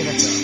রাখেন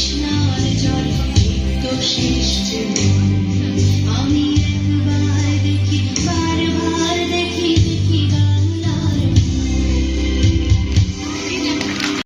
বাংলায় আমার জল তো শেষ